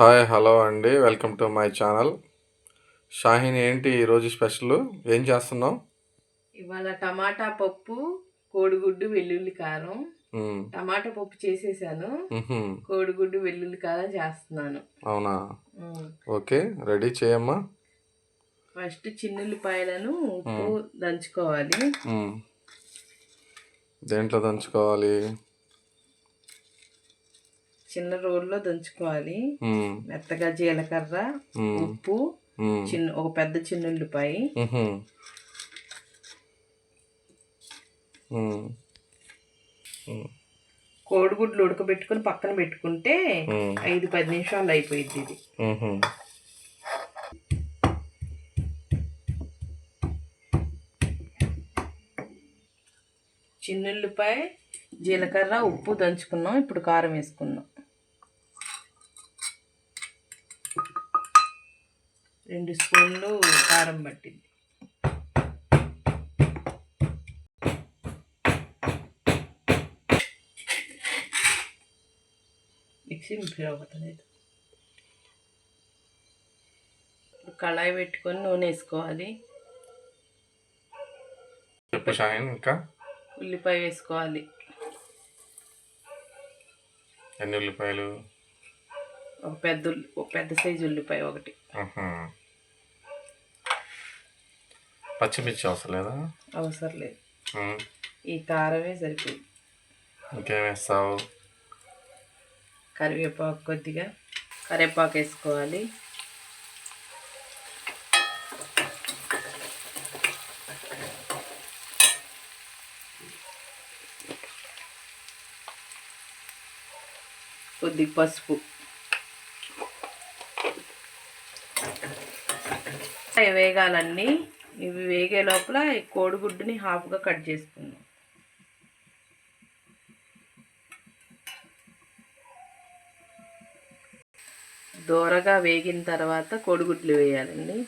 Hi hello అండి. Welcome to my channel. Shaheen ఏంటి ఈరోజు స్పెషల్? ఏం చేస్తున్నావు? ఇవాళ టమాటా పప్పు కోడిగుడ్డు వెల్లుల్లి కారం. టమాటా పప్పు చేసేసాను. కోడిగుడ్డు వెల్లుల్లి కారం చేస్తున్నాను. అవునా. ఓకే రెడీ చేయమ్మా. ఫస్ట్ చిన్నుల్లిపాయలను ఉప్పు దంచుకోవాలి. దేంట్లో దంచుకోవాలి? చిన్న రోల్లో దంచుకోవాలి. మెత్తగా జీలకర్ర. ఉప్పు. చిన్న ఒక పెద్ద చిన్నుల్లిపాయ. మ్మ్. మ్మ్. కోడిగుడ్లు ఉడకబెట్టుకుని పక్కన పెట్టుకుంటే. ఐదు పది నిమిషాలు అయిపోయింది ఇది. చిన్నుల్లిపాయ జీలకర్ర ఉప్పు దంచుకున్నాం ఇప్పుడు కారం వేసుకుందాం రెండు స్పూన్లు కారం పట్టింది. మిక్సీ మిరపతలేదు కళాయి పెట్టుకొని నూనె వేసుకోవాలి. ఇంకా? ఉల్లిపాయ వేసుకోవాలి. ఎన్ని ఉల్లిపాయలు? ఒక పెద్ద ఒక పెద్ద సైజు ఉల్లిపాయ ఒకటి. పచ్చిమిర్చి అవసరం లేదా? అవసరం లేదు. ఈ కారమే సరిపోయింది ఇంకేం వేస్తావు? కరివేపాకు కొద్దిగా. కరివేపాకు వేసుకోవాలి. కొద్దిగా పసుపు. వేగాలన్నీ ఇవి వేగే లోపల ఈ కోడిగుడ్డుని హాఫ్గా కట్ చేసుకుందాం. దోరగా వేగిన తర్వాత కోడిగుడ్లు వేయాలండి.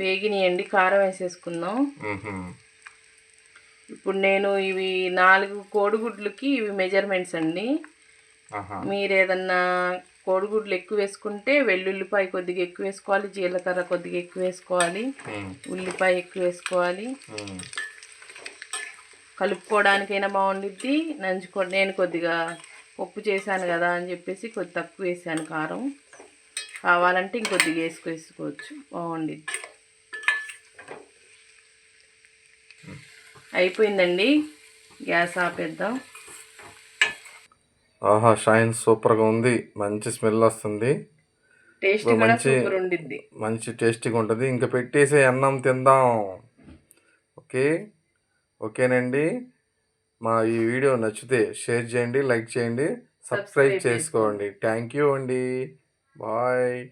వేగినాయండి కారం వేసేసుకుందాం. ఇప్పుడు నేను ఇవి నాలుగు కోడిగుడ్లకి ఇవి మెజర్మెంట్స్ అండి. మీరు ఏదన్నా కోడిగుడ్లు ఎక్కువ వేసుకుంటే వెల్లుల్లిపాయ కొద్దిగా ఎక్కువ వేసుకోవాలి జీలకర్ర కొద్దిగా ఎక్కువ వేసుకోవాలి. ఉల్లిపాయ ఎక్కువ వేసుకోవాలి. కలుపుకోవడానికైనా బాగుండిద్ది నంచుకో నేను కొద్దిగా పప్పు చేశాను కదా అని చెప్పేసి కొద్ది తక్కువ వేసాను కారం కావాలంటే ఇంకొద్దిగా వేసుకు వేసుకోవచ్చు బాగుండిద్ది అయిపోయిందండి. గ్యాస్ ఆపేద్దాం. ఆహా షైన్ సూపర్గా ఉంది. మంచి స్మెల్ వస్తుంది. టేస్ట్ మంచి- ఉండిద్ది. మంచి టేస్టీగా ఉంటుంది. ఇంకా పెట్టేసి అన్నం తిందాం. ఓకే? ఓకేనండి. మా ఈ వీడియో నచ్చితే షేర్ చేయండి లైక్ చేయండి సబ్స్క్రైబ్ సబ్స్క్రైబ్ చేసుకోండి. థ్యాంక్ యూ అండి. బాయ్.